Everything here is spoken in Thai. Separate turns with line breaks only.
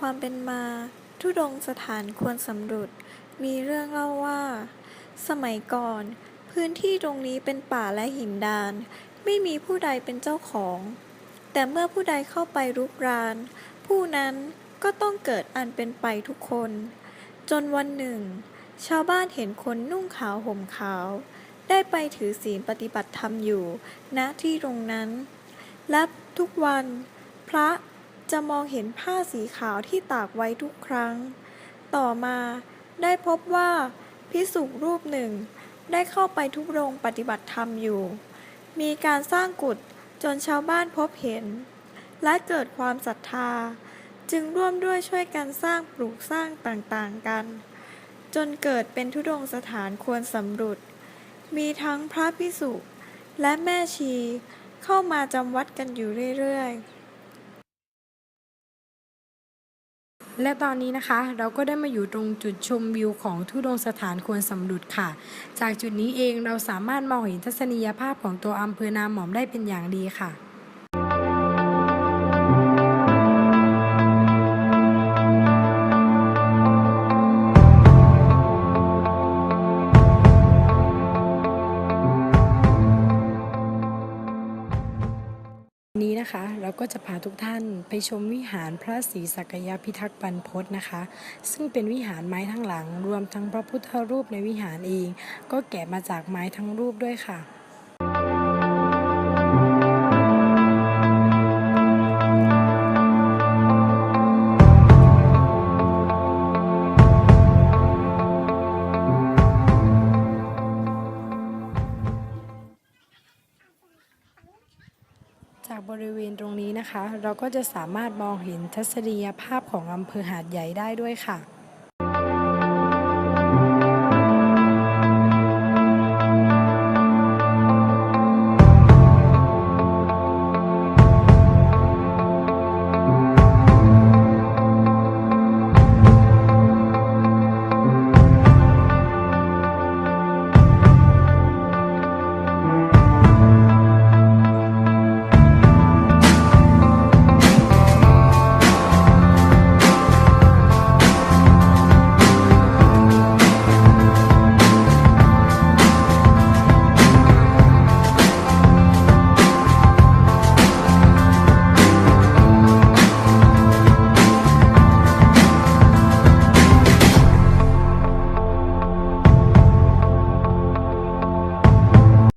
ความเป็นมา ทุดงสถานควรสำรวจมีเรื่องเล่าว่า สมัยก่อน พื้นที่ตรงนี้เป็นป่าและหินดาน ไม่มีผู้ใดเป็นเจ้าของ แต่เมื่อผู้ใดเข้าไปรุกราน ผู้นั้นก็ต้องเกิดอันเป็นไปทุกคน จนวันหนึ่ง ชาวบ้านเห็นคนนุ่งขาวห่มขาว ได้ไปถือศีลปฏิบัติธรรมอยู่ณที่ตรงนั้น และทุกวัน พระ จะมองเห็นผ้าสีขาวที่ตากไว้ทุกครั้ง ต่อมาได้พบว่าพิสุรูปหนึ่ง ได้เข้าไปทุกโรงปฏิบัติธรรมอยู่ มีการสร้างกุฏจนชาวบ้านพบเห็น และเกิดความศรัทธา จึงร่วมด้วยช่วยกันสร้างปลูกสร้างต่างๆกัน จนเกิดเป็นทุดงสถานควรสำรุดมีทั้งพระพิสุและแม่ชีเข้ามาจำวัดกันอยู่เรื่อยๆ
และตอนนี้นะคะเราก็ได้มาอยู่ตรงจุดชมวิวของทุดงสถานควรสำรุดค่ะ จากจุดนี้เองเราสามารถมองเห็นทัศนียภาพของตัวอำเภอนาหมอมได้เป็นอย่างดีค่ะ ก็จะพาทุกท่านไปชมวิหารพระศรีสักยพิทักษ์บรรพศนะคะ ซึ่งเป็นวิหารไม้ทั้งหลัง รวมทั้งพระพุทธรูปในวิหารเอง ก็แกะมาจากไม้ทั้งรูปด้วยค่ะ จากบริเวณตรงนี้นะคะ เราก็จะสามารถมองเห็นทัศนียภาพของอำเภอหาดใหญ่ได้ด้วยค่ะ